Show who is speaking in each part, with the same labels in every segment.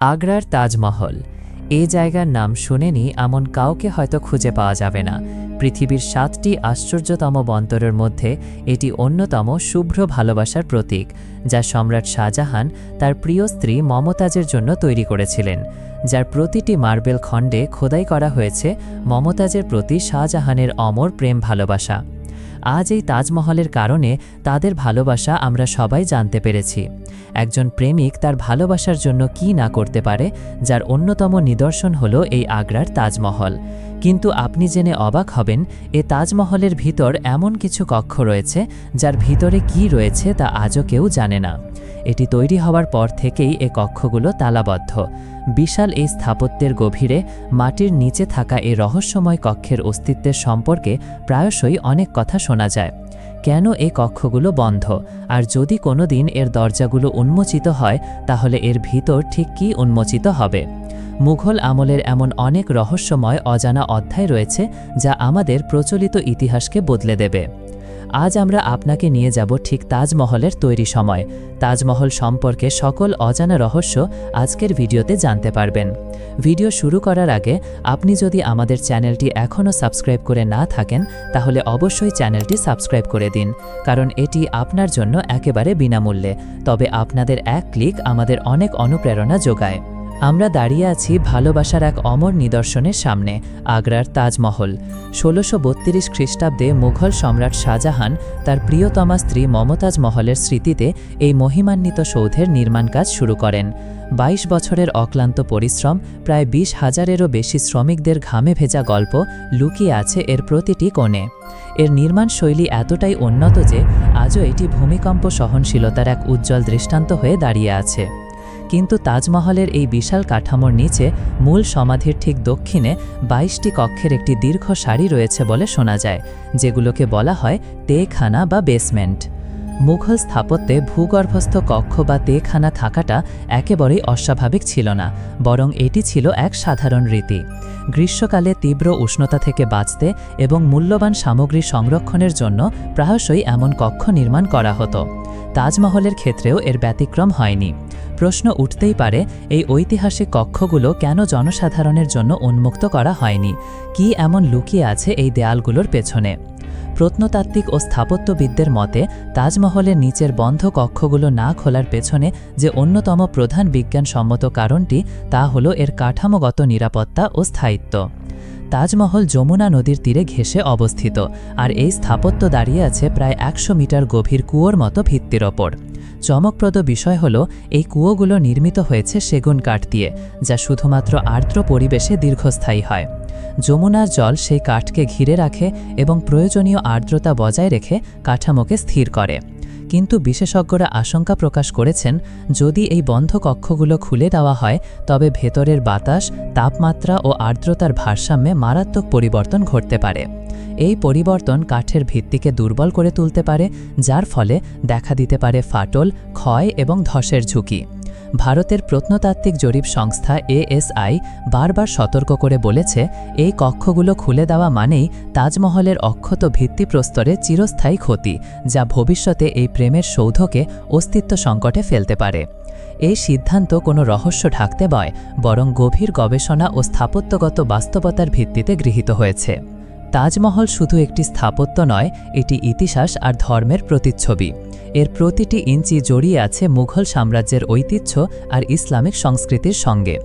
Speaker 1: আগ্রার তাজমহল। এ জায়গার নাম শুনেনি এমন কাউকে হয়তো খুঁজে পাওয়া যাবে না। পৃথিবীর সাতটি আশ্চর্যতম বন্দরের মধ্যে এটি অন্যতম শুভ্র ভালোবাসার প্রতীক, যা সম্রাট শাহজাহান তার প্রিয় স্ত্রী মমতাজের জন্য তৈরি করেছিলেন। যার প্রতিটি মার্বেল খণ্ডে খোদাই করা হয়েছে মমতাজের প্রতি শাহজাহানের অমর প্রেম ভালোবাসা। আজ এই তাজমহলের কারণে তাদের ভালোবাসা আমরা সবাই জানতে পেরেছি। একজন প্রেমিক তার ভালোবাসার জন্য কি না করতে পারে, যার অন্যতম নিদর্শন হল এই আগ্রার তাজমহল। কিন্তু আপনি জেনে অবাক হবেন, এ তাজমহলের ভিতর এমন কিছু কক্ষ রয়েছে, যার ভিতরে কি রয়েছে তা আজও কেউ জানে না। এটি তৈরি হওয়ার পর থেকেই এ কক্ষগুলো তালাবদ্ধ। বিশাল এই স্থাপত্যের গভীরে মাটির নিচে থাকা এই রহস্যময় কক্ষের অস্তিত্বের সম্পর্কে প্রায়শই অনেক কথা শোনা যায়। কেন এই কক্ষগুলো বন্ধ? আর যদি কোনো দিন এর দরজাগুলো উন্মোচিত হয়, তাহলে এর ভিতর ঠিক কী উন্মোচিত হবে? মুঘল আমলের এমন অনেক রহস্যময় অজানা অধ্যায় রয়েছে, যা আমাদের প্রচলিত ইতিহাসকে বদলে দেবে। আজ আমরা আপনাকে নিয়ে যাব ঠিক তাজমহলের তৈরি সময়। তাজমহল সম্পর্কে সকল অজানা রহস্য আজকের ভিডিওতে জানতে পারবেন। ভিডিও শুরু করার আগে আপনি যদি আমাদের চ্যানেলটি এখনও সাবস্ক্রাইব করে না থাকেন, তাহলে অবশ্যই চ্যানেলটি সাবস্ক্রাইব করে দিন, কারণ এটি আপনার জন্য একেবারে বিনামূল্যে। তবে আপনাদের এক ক্লিক আমাদের অনেক অনুপ্রেরণা যোগায়। আমরা দাঁড়িয়ে আছি ভালোবাসার এক অমর নিদর্শনের সামনে, আগ্রার তাজমহল। ষোলোশো বত্রিশ খ্রিস্টাব্দে মুঘল সম্রাট শাহজাহান তার প্রিয়তমা স্ত্রী মমতাজ মহলের স্মৃতিতে এই মহিমান্বিত সৌধের নির্মাণ কাজ শুরু করেন। ২২ বছরের অক্লান্ত পরিশ্রম, প্রায় বিশ হাজারেরও বেশি শ্রমিকদের ঘামে ভেজা গল্প লুকিয়ে আছে এর প্রতিটি কোণে। এর নির্মাণ শৈলী এতটাই উন্নত যে, আজও এটি ভূমিকম্প সহনশীলতার এক উজ্জ্বল দৃষ্টান্ত হয়ে দাঁড়িয়ে আছে। কিন্তু তাজমহলের এই বিশাল কাঠামোর নিচে মূল সমাধির ঠিক দক্ষিণে বাইশটি কক্ষের একটি দীর্ঘ সারি রয়েছে বলে শোনা যায়, যেগুলোকে বলা হয় তেখানা বা বেসমেন্ট মুঘল স্থাপত্যে ভূগর্ভস্থ কক্ষ বা তেখানা থাকাটা একেবারেই অস্বাভাবিক ছিল না, বরং এটি ছিল এক সাধারণ রীতি। গ্রীষ্মকালে তীব্র উষ্ণতা থেকে বাঁচতে এবং মূল্যবান সামগ্রী সংরক্ষণের জন্য প্রায়শই এমন কক্ষ নির্মাণ করা হতো। তাজমহলের ক্ষেত্রেও এর ব্যতিক্রম হয়নি। প্রশ্ন উঠতেই পারে, এই ঐতিহাসিক কক্ষগুলো কেন জনসাধারণের জন্য উন্মুক্ত করা হয়নি? কি এমন লুকিয়ে আছে এই দেয়ালগুলোর পেছনে? প্রত্নতাত্ত্বিক ও স্থাপত্যবিদদের মতে, তাজমহলের নিচের বন্ধ কক্ষগুলো না খোলার পেছনে যে অন্যতম প্রধান বিজ্ঞানসম্মত কারণটি, তা হল এর কাঠামোগত নিরাপত্তা ও স্থায়িত্ব। তাজমহল যমুনা নদীর তীরে ঘেঁষে অবস্থিত, আর এই স্থাপত্য দাঁড়িয়ে আছে প্রায় একশো মিটার গভীর কুয়োর মতো ভিত্তির ওপর। চমকপ্রদ বিষয় হল, এই কুয়োগুলো নির্মিত হয়েছে সেগুন কাঠ দিয়ে, যা শুধুমাত্র আর্দ্র পরিবেশে দীর্ঘস্থায়ী হয়। যমুনার জল সেই কাঠকে ঘিরে রাখে এবং প্রয়োজনীয় আর্দ্রতা বজায় রেখে কাঠামোকে স্থির করে। কিন্তু বিশেষজ্ঞরা আশঙ্কা প্রকাশ করেছেন, যদি এই বন্ধ কক্ষগুলো খুলে দেওয়া হয়, তবে ভেতরের বাতাস, তাপমাত্রা ও আর্দ্রতার ভারসাম্যে মারাত্মক পরিবর্তন ঘটতে পারে। এই পরিবর্তন কাঠের ভিত্তিকে দুর্বল করে তুলতে পারে, যার ফলে দেখা দিতে পারে ফাটল, ক্ষয় এবং ধসের ঝুঁকি। ভারতের প্রত্নতাত্ত্বিক জরিপ সংস্থা এএসআই বারবার সতর্ক করে বলেছে, এই কক্ষগুলো খুলে দেওয়া মানেই তাজমহলের অক্ষত ভিত্তিপ্রস্তরে চিরস্থায়ী ক্ষতি, যা ভবিষ্যতে এই প্রেমের সৌধকে অস্তিত্ব সংকটে ফেলতে পারে। এই সিদ্ধান্ত কোনো রহস্য ঢাকতে বয় বরং গভীর গবেষণা ও স্থাপত্যগত বাস্তবতার ভিত্তিতে গৃহীত হয়েছে। তাজমহল শুধু একটি স্থাপত্য নয়, এটি ইতিহাস আর ধর্মের প্রতিচ্ছবি। এর প্রতিটি ইঞ্চি জড়িয়ে আছে মুঘল সাম্রাজ্যের ঐতিহ্য আর ইসলামিক সংস্কৃতির সঙ্গে।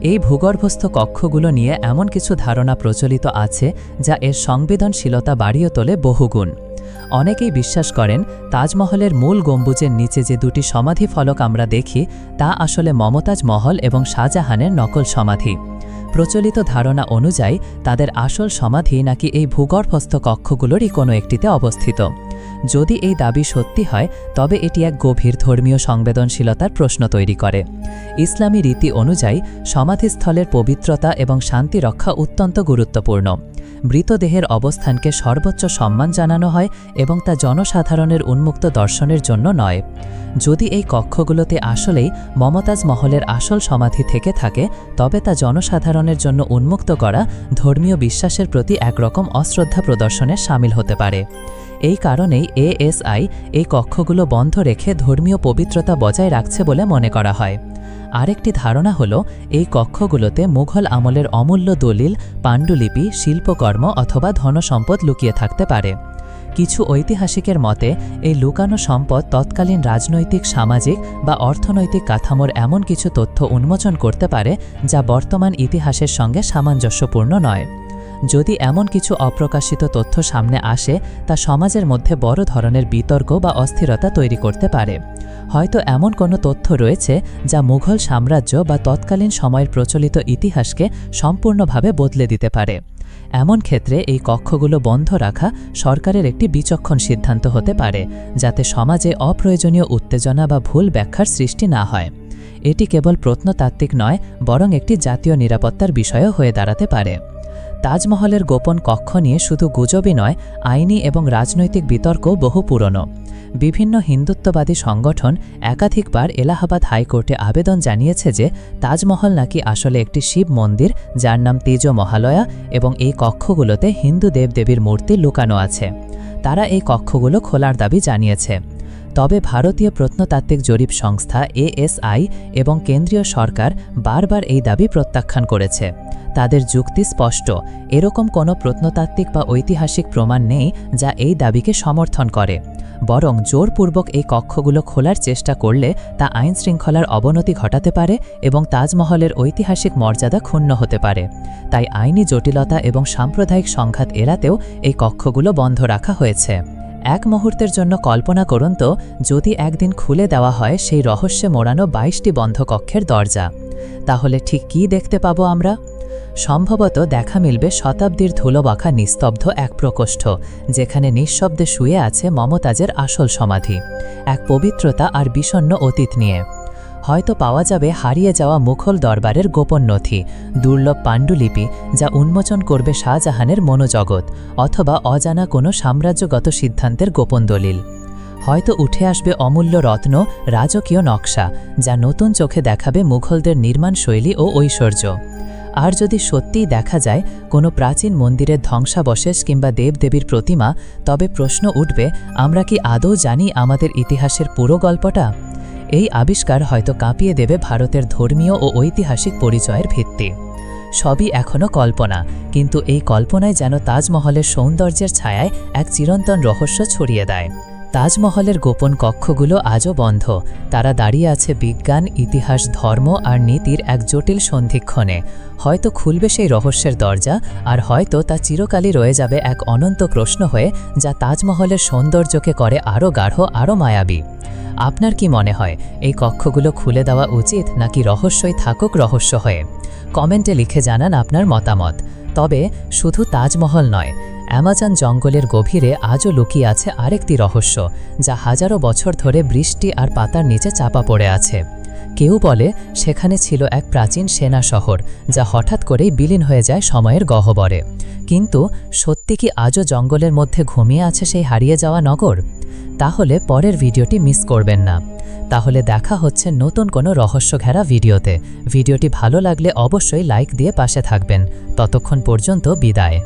Speaker 1: এই ভূগর্ভস্থ কক্ষগুলো নিয়ে এমন কিছু ধারণা প্রচলিত আছে যা এর সংবেদনশীলতা বাড়িয়ে তোলে বহুগুণ। অনেকেই বিশ্বাস করেন, তাজমহলের মূল গম্বুজের নিচে যে দুটি সমাধি ফলক আমরা দেখি, তা আসলে মমতাজ মহল এবং শাহজাহানের নকল সমাধি। প্রচলিত ধারণা অনুযায়ী, তাদের আসল সমাধি নাকি এই ভূগর্ভস্থ কক্ষগুলোরই কোনো একটিতে অবস্থিত। যদি এই দাবি সত্যি হয়, তবে এটি এক গভীর ধর্মীয় সংবেদনশীলতার প্রশ্ন তৈরি করে। ইসলামী রীতি অনুযায়ী, সমাধিস্থলের পবিত্রতা এবং শান্তি রক্ষা অত্যন্ত গুরুত্বপূর্ণ। মৃতদেহের অবস্থানকে সর্বোচ্চ সম্মান জানানো হয় এবং তা জনসাধারণের উন্মুক্ত দর্শনের জন্য নয়। যদি এই কক্ষগুলোতে আসলেই মমতাজ মহলের আসল সমাধি থেকে থাকে, তবে তা জনসাধারণের জন্য উন্মুক্ত করা ধর্মীয় বিশ্বাসের প্রতি একরকম অশ্রদ্ধা প্রদর্শনে সামিল হতে পারে। এই কারণেই এএসআই এই কক্ষগুলো বন্ধ রেখে ধর্মীয় পবিত্রতা বজায় রাখছে বলে মনে করা হয়। আরেকটি ধারণা হল, এই কক্ষগুলোতে মুঘল আমলের অমূল্য দলিল, পাণ্ডুলিপি, শিল্পকর্ম অথবা ধনসম্পদ লুকিয়ে থাকতে পারে। কিছু ঐতিহাসিকের মতে, এই লুকানো সম্পদ তৎকালীন রাজনৈতিক, সামাজিক বা অর্থনৈতিক কাঠামোর এমন কিছু তথ্য উন্মোচন করতে পারে, যা বর্তমান ইতিহাসের সঙ্গে সামঞ্জস্যপূর্ণ নয়। যদি এমন কিছু অপ্রকাশিত তথ্য সামনে আসে, তা সমাজের মধ্যে বড় ধরনের বিতর্ক বা অস্থিরতা তৈরি করতে পারে। হয়তো এমন কোনো তথ্য রয়েছে যা মুঘল সাম্রাজ্য বা তৎকালীন সময়ের প্রচলিত ইতিহাসকে সম্পূর্ণভাবে বদলে দিতে পারে। এমন ক্ষেত্রে এই কক্ষগুলো বন্ধ রাখা সরকারের একটি বিচক্ষণ সিদ্ধান্ত হতে পারে, যাতে সমাজে অপ্রয়োজনীয় উত্তেজনা বা ভুল ব্যাখ্যার সৃষ্টি না হয়। এটি কেবল প্রত্নতাত্ত্বিক নয়, বরং একটি জাতীয় নিরাপত্তার বিষয়ও হয়ে দাঁড়াতে পারে। তাজমহলের গোপন কক্ষ নিয়ে শুধু গুজবই নয়, আইনি এবং রাজনৈতিক বিতর্ক বহু পুরনো। বিভিন্ন হিন্দুত্ববাদী সংগঠন একাধিকবার এলাহাবাদ হাইকোর্টে আবেদন জানিয়েছে যে তাজমহল নাকি আসলে একটি শিব মন্দির, যার নাম তেজ মহালয়া এবং এই কক্ষগুলোতে হিন্দু দেবদেবীর মূর্তি লুকানো আছে। তারা এই কক্ষগুলো খোলার দাবি জানিয়েছে। তবে ভারতীয় প্রত্নতাত্ত্বিক জরিপ সংস্থা এএসআই এবং কেন্দ্রীয় সরকার বারবার এই দাবি প্রত্যাখ্যান করেছে। তাদের যুক্তি স্পষ্ট, এরকম কোনো প্রত্নতাত্ত্বিক বা ঐতিহাসিক প্রমাণ নেই যা এই দাবিকে সমর্থন করে। বরং জোরপূর্বক এই কক্ষগুলো খোলার চেষ্টা করলে তা আইন শৃঙ্খলার অবনতি ঘটাতে পারে এবং তাজমহলের ঐতিহাসিক মর্যাদা ক্ষুণ্ণ হতে পারে। তাই আইনি জটিলতা এবং সাম্প্রদায়িক সংঘাত এড়াতেও এই কক্ষগুলো বন্ধ রাখা হয়েছে। এক মুহূর্তের জন্য কল্পনা করুন তো, যদি একদিন খুলে দেওয়া হয় সেই রহস্যে মোড়ানো বাইশটি বন্ধ কক্ষের দরজা, তাহলে ঠিক কি দেখতে পাবো আমরা? সম্ভবত দেখা মিলবে শতাব্দীর ধুলোবাখা নিস্তব্ধ এক প্রকোষ্ঠ, যেখানে নিঃশব্দে শুয়ে আছে মমতাজের আসল সমাধি, এক পবিত্রতা আর বিষণ্ন অতীত নিয়ে। হয়তো পাওয়া যাবে হারিয়ে যাওয়া মুঘল দরবারের গোপন নথি, দুর্লভ পাণ্ডুলিপি যা উন্মোচন করবে শাহজাহানের মনোজগৎ অথবা অজানা কোনো সাম্রাজ্যগত সিদ্ধান্তের গোপন দলিল। হয়তো উঠে আসবে অমূল্য রত্ন, রাজকীয় নকশা, যা নতুন চোখে দেখাবে মুঘলদের নির্মাণ শৈলী ও ঐশ্বর্য। আর যদি সত্যিই দেখা যায় কোনো প্রাচীন মন্দিরের ধ্বংসাবশেষ কিংবা দেবদেবীর প্রতিমা, তবে প্রশ্ন উঠবে, আমরা কি আদৌ জানি আমাদের ইতিহাসের পুরো গল্পটা? এই আবিষ্কার হয়তো কাঁপিয়ে দেবে ভারতের ধর্মীয় ও ঐতিহাসিক পরিচয়ের ভিত্তি। সবই এখনও কল্পনা, কিন্তু এই কল্পনায় যেন তাজমহলের সৌন্দর্যের ছায়ায় এক চিরন্তন রহস্য ছড়িয়ে দেয়। তাজমহলের গোপন কক্ষগুলো আজও বন্ধ। তারা দাঁড়িয়ে আছে বিজ্ঞান, ইতিহাস, ধর্ম আর নীতির এক জটিল সন্ধিক্ষণে। হয়তো খুলবে সেই রহস্যের দরজা, আর হয়তো তা চিরকালই রয়ে যাবে এক অনন্ত প্রশ্ন হয়ে, যা তাজমহলের সৌন্দর্যকে করে আরও গাঢ়, আরও মায়াবী। আপনার কি মনে হয়, এই কক্ষগুলো খুলে দেওয়া উচিত, নাকি রহস্যই থাকুক রহস্য হয়ে? কমেন্টে লিখে জানান আপনার মতামত। তবে, শুধু তাজমহল নয় অ্যামাজন জঙ্গলের গভীরে আজও লুকিয়ে আছে আরেকটি রহস্য, যা হাজারো বছর ধরে বৃষ্টি আর পাতার নিচে চাপা পড়ে আছে। কেউ বলে, সেখানে ছিল এক প্রাচীন সেনা শহর, যা হঠাৎ করেই বিলীন হয়ে যায় সময়ের গহ্বরে। কিন্তু সত্যি কি আজও জঙ্গলের মধ্যে ঘুমিয়ে আছে সেই হারিয়ে যাওয়া নগর? তাহলে পরের ভিডিওটি মিস করবেন না। তাহলে দেখা হচ্ছে নতুন কোনো রহস্য ঘেরা ভিডিওতে। ভিডিওটি ভালো লাগলে অবশ্যই লাইক দিয়ে পাশে থাকবেন। ততক্ষণ পর্যন্ত বিদায়।